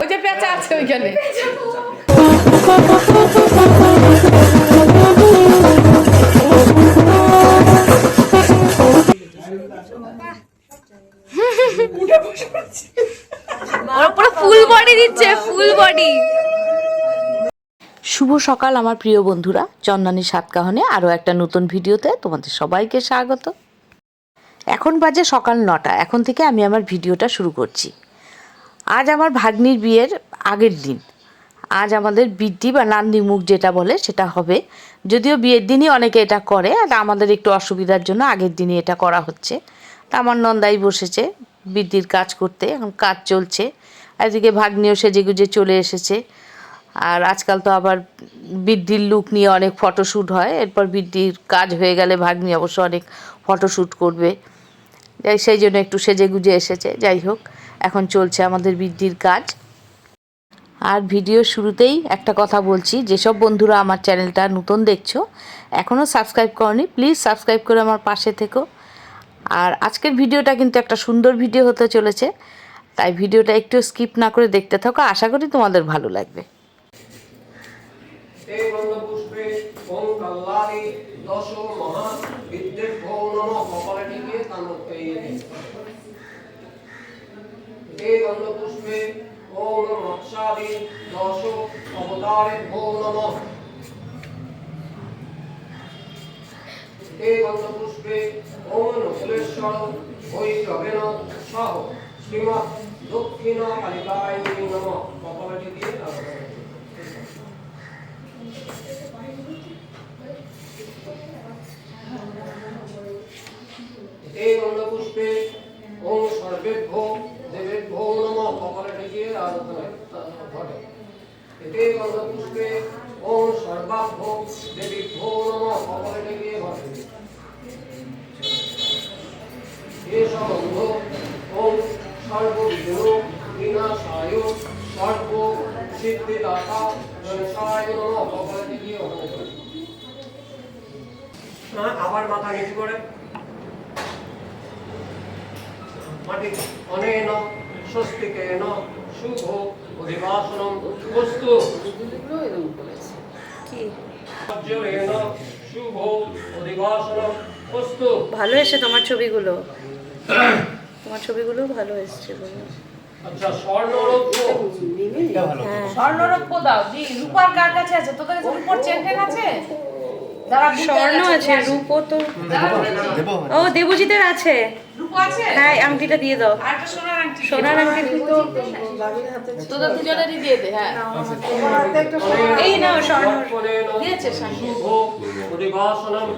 ওই যে পেঁচা আছে ওইখানে। ফুল বডি দিচ্ছে ফুল বডি শুভ সকাল আমার প্রিয় বন্ধুরা চন্দনী সাতকাহনে আরও একটা নতুন ভিডিওতে তোমাদের সবাইকে স্বাগত। এখন বাজে সকাল নটা এখন থেকে আমি আমার ভিডিওটা শুরু করছি। আজ আমার ভাগ্নির বিয়ের আগের দিন। আজ আমাদের বৃদ্ধি বা নান্দি মুখ যেটা বলে সেটা হবে। যদিও বিয়ের দিনই অনেকে এটা করে, আর আমাদের একটু অসুবিধার জন্য আগের দিনই এটা করা হচ্ছে। তা আমার নন্দাই বসেছে বৃদ্ধির কাজ করতে, এখন কাজ চলছে। এদিকে ভাগ্নিও সেজে গুজে চলে এসেছে। আর আজকাল তো আবার বৃদ্ধির লুক নিয়ে অনেক ফটোশ্যুট হয়। এরপর বৃদ্ধির কাজ হয়ে গেলে ভাগ্নি অবশ্য অনেক ফটোশ্যুট করবে। যাই, সেই জন্য একটু সেজে গুজে এসেছে। যাই হোক এখন চলছে আমাদের বৃদ্ধির কাজ। আর ভিডিও শুরুতেই একটা কথা বলছি, যেসব বন্ধুরা আমার চ্যানেলটা নতুন দেখছ এখনও সাবস্ক্রাইব করনি, প্লিজ সাবস্ক্রাইব করে আমার পাশে থেকো। আর আজকের ভিডিওটা কিন্তু একটা সুন্দর ভিডিও হতে চলেছে, তাই ভিডিওটা একটু স্কিপ না করে দেখতে থাকো, আশা করি তোমাদের ভালো লাগবে। এই দশম এই দণ্ডপুষ্পে ওম রক্ষাদি দশ অবতারে ওম নমঃ এই গন্ধপুষ্পে ওম নকুলেশ্বর ওই জগেন সহ শ্রীমৎ দক্ষিণ কালিকায় নম কপালটি দিয়ে এই গন্ধপুষ্পে ওম সর্বেভ্য দেবের ভৌনম কপালে ঠেকিয়ে আরাধনা ঘটে। এতে গন্ধপুষ্পে ওম সর্বাভ্য দেবী ভৌনম কপালে ঠেকিয়ে ঘটে। এসব অন্ধ ওম সর্ববিঘ্ন বিনাশায় সর্ব সিদ্ধিদাতা জনসায় নম কপালে ঠেকিয়ে ঘটে। আবার মাথা নিচু করে। শুভ অধিবাসনম বস্তু শুভ অধিবাসনম বস্তু ভালো এসে তোমার ছবিগুলো। তোমার ছবিগুলো ভালো এসছে বলো। আচ্ছা স্বর্ণরৌপ্য। হ্যাঁ। স্বর্ণরৌপ্য দাও। দি রূপার কার কাছে আছে? তোদের কাছে রূপর চেনটেন আছে? স্বর্ণ আছে রূপো তো ও দেবজিতের আছে। হ্যাঁ আংটিটা দিয়ে দাও। সোনার আংটি। সোনার আংটি তো তোদের দুজনেরই দিয়ে দে হ্যাঁ। এই নাও স্বর্ণ। দিয়েছে স্বামী। শুভ অধিবাসনম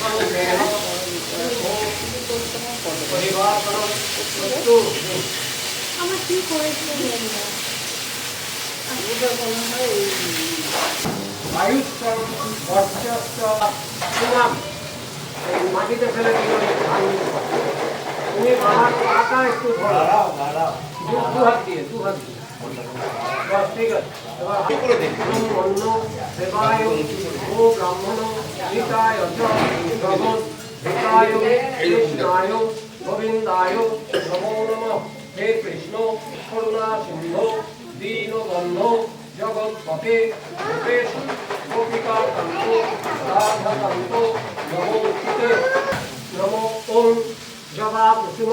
সংঘেন অধিবাসনম বস্তু আয়ুষ্যম বর্চস্ব সুনাম এই মাটিতে ফেলে দিল তুমি পাটা একটু দু হাত দিয়ে দু হাত দিয়ে কৃষ্ণায় গোবিন্দায় নমো নমঃ হে কৃষ্ণ করুণা সিন্ধু দীনবন্ধ জগৎপতে ভূতেশ গোপিকা কান্ত রাধা কান্ত নমোস্তুতে নমো ওম জবা কুসুম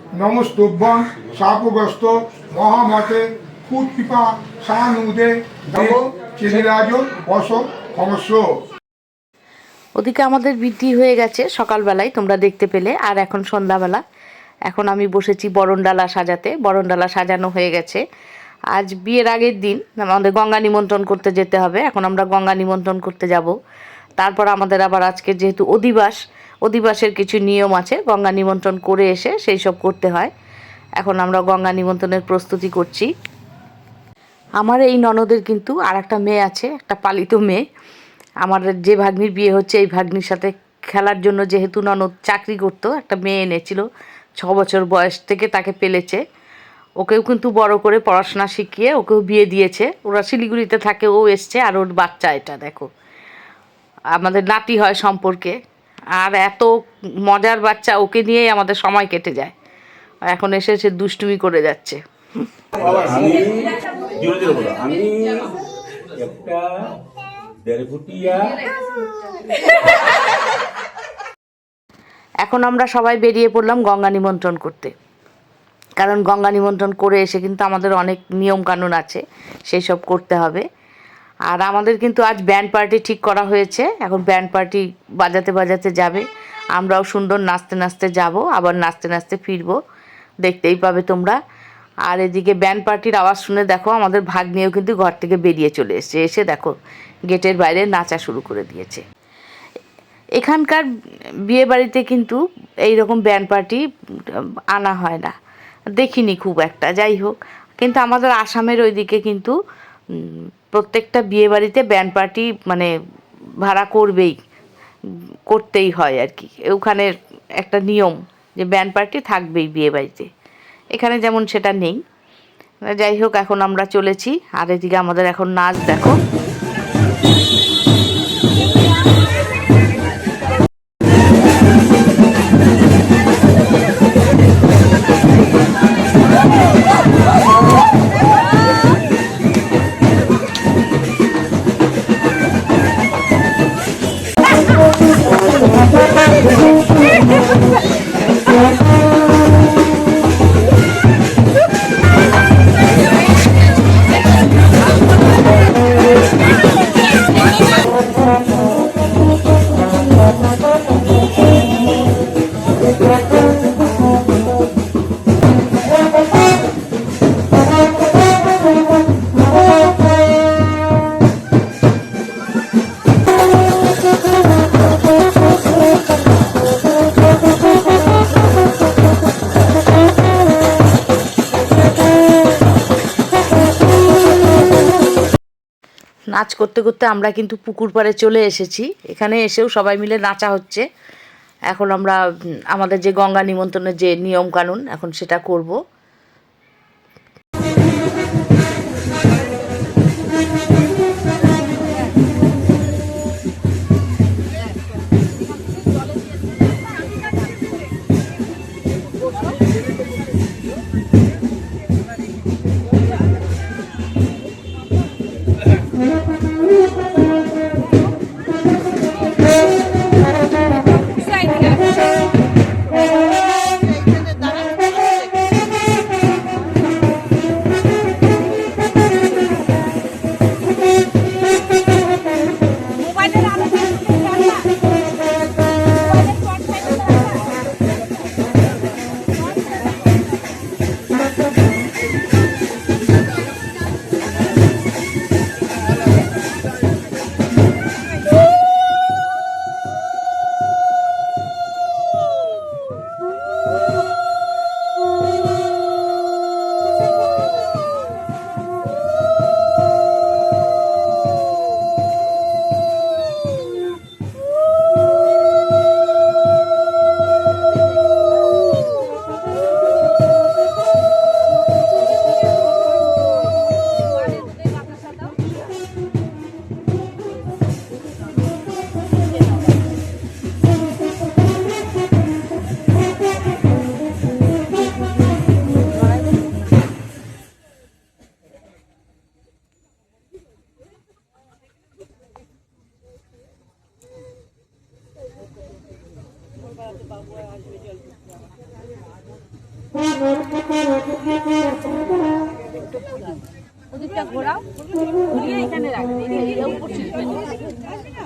নমস্তভ্যং মহামতে সানুদে চেদিরাজ বস ওদিকে আমাদের বৃদ্ধি হয়ে গেছে সকালবেলায়, তোমরা দেখতে পেলে, আর এখন সন্ধ্যাবেলা। এখন আমি বসেছি বরণডালা সাজাতে, বরণডালা সাজানো হয়ে গেছে। আজ বিয়ের আগের দিন আমাদের গঙ্গা নিমন্ত্রণ করতে যেতে হবে, এখন আমরা গঙ্গা নিমন্ত্রণ করতে যাব। তারপর আমাদের আবার আজকে যেহেতু অধিবাস অধিবাসের কিছু নিয়ম আছে, গঙ্গা নিমন্ত্রণ করে এসে সেই সব করতে হয়। এখন আমরা গঙ্গা নিমন্ত্রণের প্রস্তুতি করছি। আমার এই ননদের কিন্তু আর একটা মেয়ে আছে, একটা পালিত মেয়ে। আমার যে ভাগ্নির বিয়ে হচ্ছে, এই ভাগ্নির সাথে খেলার জন্য যেহেতু ননদ চাকরি করতো, একটা মেয়ে এনেছিল, ছ বছর বয়স থেকে তাকে পেলেছে। ওকেও কিন্তু বড় করে পড়াশোনা শিখিয়ে ওকেও বিয়ে দিয়েছে। ওরা শিলিগুড়িতে থাকে, ও এসছে আর ওর বাচ্চা এটা, দেখো। আমাদের নাতি হয় সম্পর্কে। আর এত মজার বাচ্চা ওকে নিয়েই আমাদের সময় কেটে যায়। এখন এসে সে দুষ্টুমি করে যাচ্ছে। আমি একটা এখন আমরা সবাই বেরিয়ে পড়লাম গঙ্গা নিমন্ত্রণ করতে। কারণ গঙ্গা নিমন্ত্রণ করে এসে কিন্তু আমাদের অনেক নিয়ম কানুন আছে সেই সব করতে হবে। আর আমাদের কিন্তু আজ ব্যান্ড পার্টি ঠিক করা হয়েছে। এখন ব্যান্ড পার্টি বাজাতে বাজাতে যাবে। আমরাও সুন্দর নাচতে নাচতে যাব, আবার নাচতে নাচতে ফিরবো। দেখতেই পাবে তোমরা। আর এদিকে ব্যান্ড পার্টির আওয়াজ শুনে দেখো, আমাদের ভাগ নিয়েও কিন্তু ঘর থেকে বেরিয়ে চলে এসেছে। এসে দেখো, গেটের বাইরে নাচা শুরু করে দিয়েছে। এখানকার বিয়ে বাড়িতে কিন্তু এই রকম ব্যান্ড পার্টি আনা হয় না। দেখিনি খুব একটা, যাই হোক। কিন্তু আমাদের আসামের ওইদিকে কিন্তু প্রত্যেকটা বিয়ে বাড়িতে ব্যান্ড পার্টি মানে ভাড়া করবেই, করতেই হয় আর কি। ওখানে একটা নিয়ম যে ব্যান্ড পার্টি থাকবেই বিয়ে বাড়িতে এখানে যেমন সেটা নেই। যাই হোক, এখন আমরা চলেছি। আর এদিকে আমাদের এখন নাচ দেখো। নাচ করতে করতে আমরা কিন্তু পুকুর পাড়ে চলে এসেছি। এখানে এসেও সবাই মিলে নাচা হচ্ছে। এখন আমরা আমাদের যে গঙ্গা নিমন্ত্রণের যে নিয়ম কানুন এখন সেটা করব।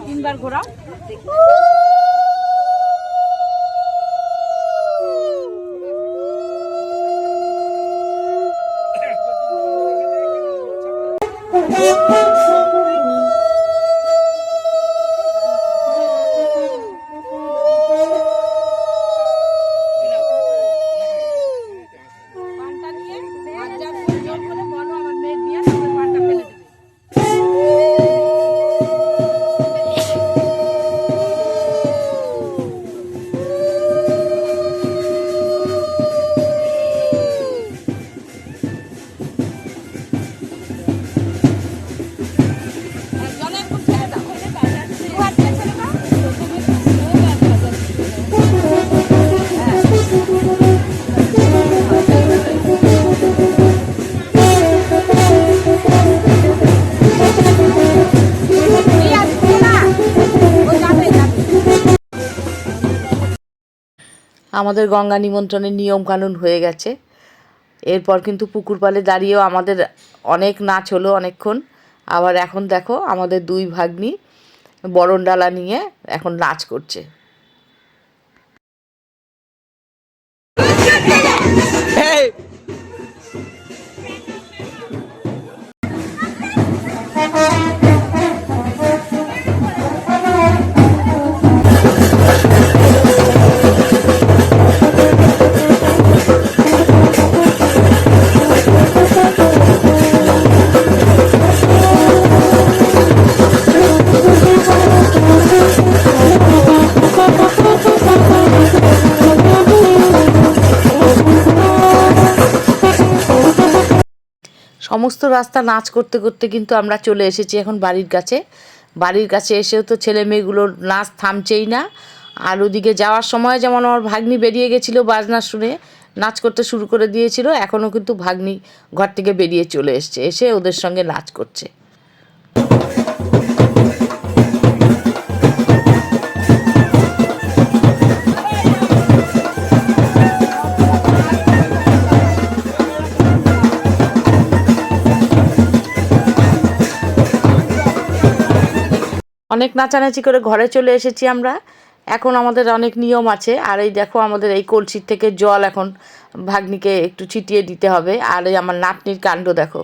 তিনবার ঘোরাও। আমাদের গঙ্গা নিমন্ত্রণের নিয়মকানুন হয়ে গেছে। এরপর কিন্তু পুকুর পালে দাঁড়িয়েও আমাদের অনেক নাচ হলো অনেকক্ষণ। আবার এখন দেখো আমাদের দুই ভাগ্নি বরণ ডালা নিয়ে এখন নাচ করছে। সমস্ত রাস্তা নাচ করতে করতে কিন্তু আমরা চলে এসেছি এখন বাড়ির কাছে। বাড়ির কাছে এসেও তো ছেলে মেয়েগুলোর নাচ থামছেই না। আর ওদিকে যাওয়ার সময় যেমন আমার ভাগ্নি বেরিয়ে গেছিল বাজনা শুনে, নাচ করতে শুরু করে দিয়েছিল এখনও কিন্তু ভাগ্নি ঘর থেকে বেরিয়ে চলে এসছে, এসে ওদের সঙ্গে নাচ করছে। অনেক নাচানাচি করে ঘরে চলে এসেছি আমরা। এখন আমাদের অনেক নিয়ম আছে। আর এই দেখো আমাদের এই কলসির থেকে জল এখন ভাগ্নিকে একটু ছিটিয়ে দিতে হবে। আর এই আমার নাতনির কাণ্ড দেখো।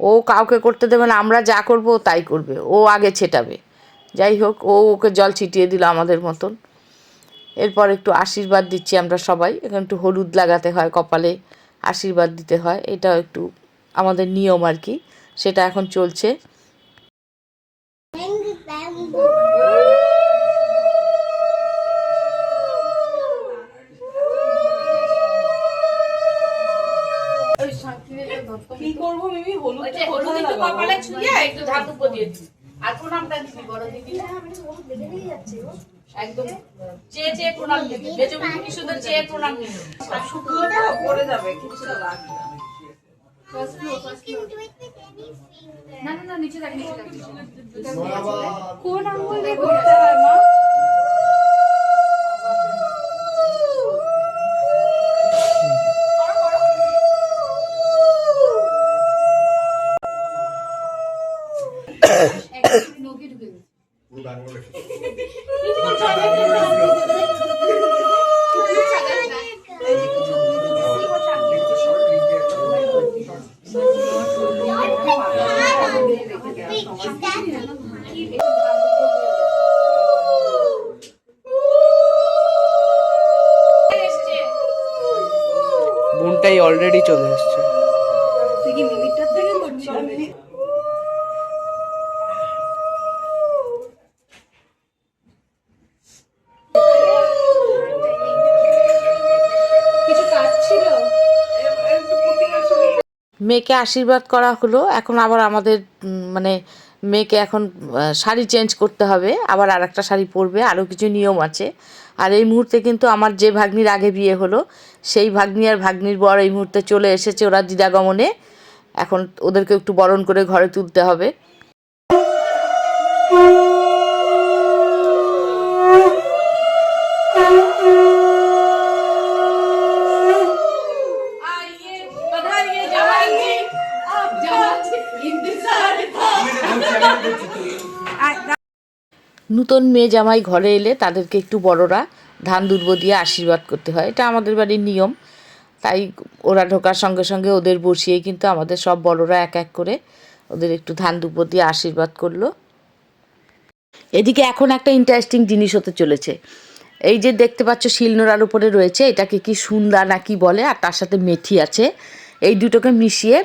ও কাউকে করতে দেবে না, আমরা যা করব তাই করবে। ও আগে ছেটাবে। যাই হোক, ও ওকে জল ছিটিয়ে দিল আমাদের মতন। এরপর একটু আশীর্বাদ দিচ্ছি আমরা সবাই। এখন একটু হলুদ লাগাতে হয়, কপালে আশীর্বাদ দিতে হয়। এটাও একটু আমাদের নিয়ম আর কি। সেটা এখন চলছে। কি করব মিমি? হলুদ হলুদ একটু কপালে ছুঁয়ে একটু ধাতু দিয়ে দিবি। আর প্রণামটা দিবি বড় দিবি একদম। চেয়ে চেয়ে প্রণাম দিবি বেজে কি সুন্দর চেয়ে প্রণাম দিবি শুকনোটা পড়ে যাবে কিছু লাগবে না না না নিচে রাখ নিচে রাখ কোন আঙ্গুল দিয়ে বোনটাই অলরেডি চলে এসছে মেয়েকে আশীর্বাদ করা হলো এখন আবার আমাদের মানে মেয়েকে এখন শাড়ি চেঞ্জ করতে হবে, আবার আর একটা শাড়ি পরবে, আরও কিছু নিয়ম আছে। আর এই মুহূর্তে কিন্তু আমার যে ভাগ্নির আগে বিয়ে হলো, সেই ভাগ্নি আর ভাগ্নির বর এই মুহূর্তে চলে এসেছে ওরা দিদাগমনে। এখন ওদেরকে একটু বরণ করে ঘরে তুলতে হবে। নূতন মেয়ে জামাই ঘরে এলে তাদেরকে একটু বড়রা ধান দুর্ব দিয়ে আশীর্বাদ করতে হয়। এটা আমাদের বাড়ির নিয়ম। তাই ওরা ঢোকার সঙ্গে সঙ্গে ওদের বসিয়ে কিন্তু আমাদের সব বড়রা এক এক করে ওদের একটু ধান দুর্ব দিয়ে আশীর্বাদ করল। এদিকে এখন একটা ইন্টারেস্টিং জিনিস হতে চলেছে। এই যে দেখতে পাচ্ছ শিলনোড়ার উপরে রয়েছে, এটাকে কি সুন্দা না কি বলে, আর তার সাথে মেথি আছে। এই দুটোকে মিশিয়ে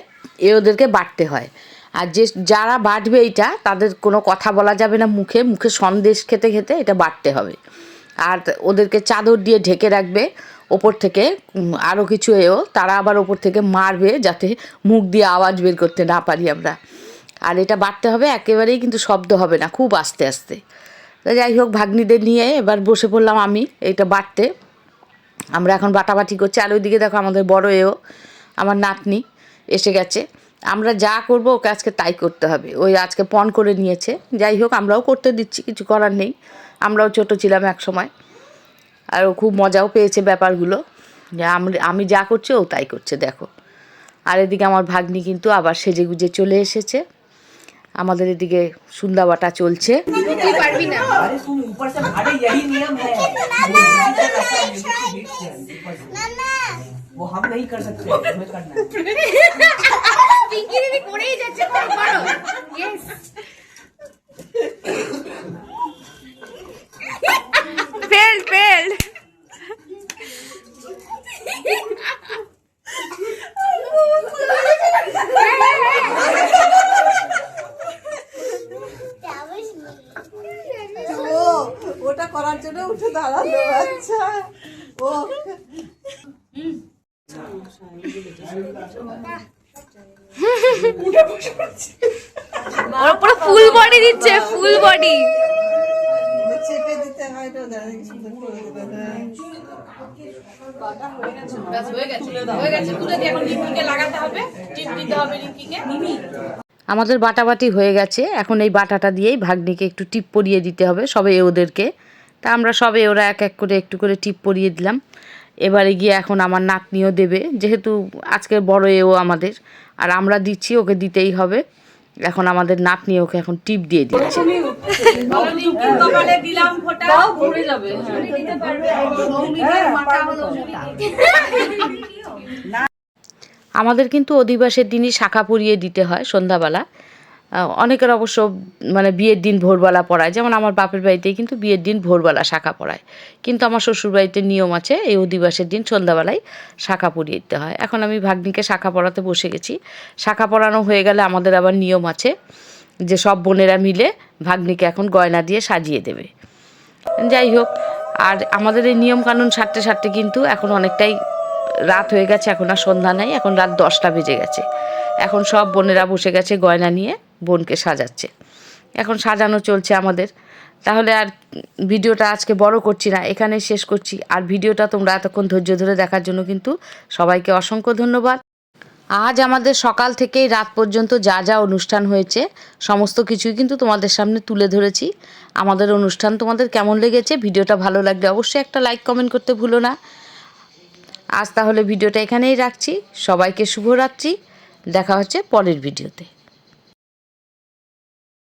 এ ওদেরকে বাটতে হয়। আর যে যারা বাটবে এইটা, তাদের কোনো কথা বলা যাবে না মুখে মুখে সন্দেশ খেতে খেতে এটা বাটতে হবে। আর ওদেরকে চাদর দিয়ে ঢেকে রাখবে, ওপর থেকে আরও কিছু এও, তারা আবার ওপর থেকে মারবে যাতে মুখ দিয়ে আওয়াজ বের করতে না পারি আমরা। আর এটা বাড়তে হবে, একেবারেই কিন্তু শব্দ হবে না, খুব আস্তে আস্তে। যাই হোক, ভাগ্নিদের নিয়ে এবার বসে পড়লাম আমি এইটা বাটতে। আমরা এখন বাটাবাটি করছি, আর ওইদিকে দেখো আমাদের বড় এও, আমার নাতনি এসে গেছে। আমরা যা করব ওকে আজকে তাই করতে হবে ওই আজকে পণ করে নিয়েছে যাই হোক আমরাও করতে দিচ্ছি কিছু করার নেই আমরাও ছোট ছিলাম এক সময় আর ও খুব মজাও পেয়েছে ব্যাপারগুলো যে আমি আমি যা করছি ও তাই করছে দেখো আর এদিকে আমার ভাগ্নি কিন্তু আবার সেজে গুজে চলে এসেছে আমাদের এদিকে সুন্দাবাটা চলছে अरे सुन ऊपर से अरे यही नियम है वो हम नहीं कर सकते हमें करना है দিচ্ছে ফুল বডি চেপে দিতে হয় তো সুন্দর করে হয় হয়ে হয়ে আমাদের বাটাবাটি হয়ে গেছে। এখন এই বাটাটা দিয়েই ভাগ্নিকে একটু টিপ পরিয়ে দিতে হবে সবে ওদেরকে। তা আমরা সবে ওরা এক এক করে একটু করে টিপ পরিয়ে দিলাম। এবারে গিয়ে এখন আমার নাতনিও দেবে যেহেতু আজকের বড় এও আমাদের। আর আমরা দিচ্ছি ওকে দিতেই হবে। এখন আমাদের নাক নিয়ে ওকে এখন টিপ দিয়ে দিচ্ছে যাবে আমাদের কিন্তু অধিবাসের দিনই শাখা পুড়িয়ে দিতে হয় সন্ধ্যাবেলা। অনেকের অবশ্য মানে বিয়ের দিন ভোরবেলা পড়ায়। যেমন আমার বাপের বাড়িতেই কিন্তু বিয়ের দিন ভোরবেলা শাখা পড়ায়। কিন্তু আমার শ্বশুর বাড়িতে নিয়ম আছে, এই অধিবাসের দিন সন্ধ্যাবেলায় শাখা পরিয়ে দিতে হয়। এখন আমি ভাগ্নিকে শাখা পড়াতে বসে গেছি। শাখা পরানো হয়ে গেলে আমাদের আবার নিয়ম আছে যে সব বোনেরা মিলে ভাগ্নিকে এখন গয়না দিয়ে সাজিয়ে দেবে। যাই হোক, আর আমাদের এই নিয়মকানুন সারতে সারতে কিন্তু এখন অনেকটাই রাত হয়ে গেছে, এখন আর সন্ধ্যা নাই, এখন রাত দশটা বেজে গেছে। এখন সব বোনেরা বসে গেছে গয়না নিয়ে। বোনকে সাজাচ্ছে। এখন সাজানো চলছে আমাদের। তাহলে আর ভিডিওটা আজকে বড় করছি না, এখানে শেষ করছি। আর ভিডিওটা তোমরা এতক্ষণ ধৈর্য ধরে দেখার জন্য কিন্তু সবাইকে অসংখ্য ধন্যবাদ। আজ আমাদের সকাল থেকেই রাত পর্যন্ত যা যা অনুষ্ঠান হয়েছে, সমস্ত কিছুই কিন্তু তোমাদের সামনে তুলে ধরেছি। আমাদের অনুষ্ঠান তোমাদের কেমন লেগেছে, ভিডিওটা ভালো লাগলে অবশ্যই একটা লাইক, কমেন্ট করতে ভুলো না। আজ তাহলে ভিডিওটা এখানেই রাখছি। সবাইকে শুভরাত্রি। দেখা হচ্ছে পরের ভিডিওতে।